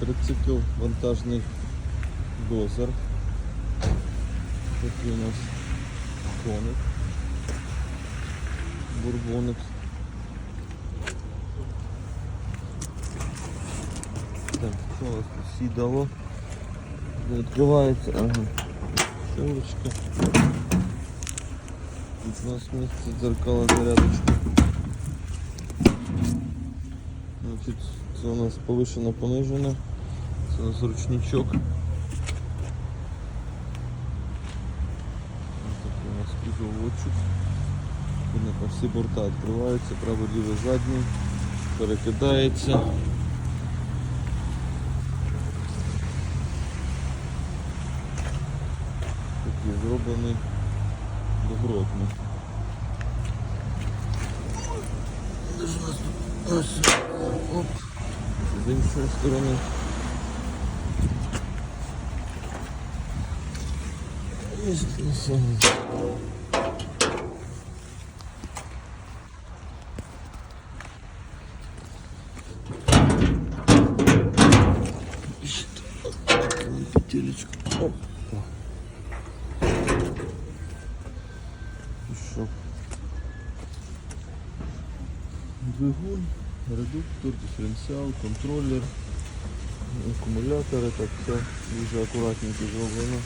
Трицикл вантажний дозер. Такий у нас коник. Бурбоник. Так, що у нас тут сідало? Не Відкривається, ага. Щелочка. Тут у нас місце дзеркала зарядочка. Значить, це у нас повишено понижено. Це у нас ручничок. Ось такий у нас кузовочок. Видно, всі борта відкриваються, право ліве задній, перекидається. Такий зроблений тут? Ось. Оп. З іншої сторони. Ось. Петелечку. Оп. Пішов. Двигун, редуктор, диференціал, контролер, акумулятори, так все дуже акуратненько зроблено.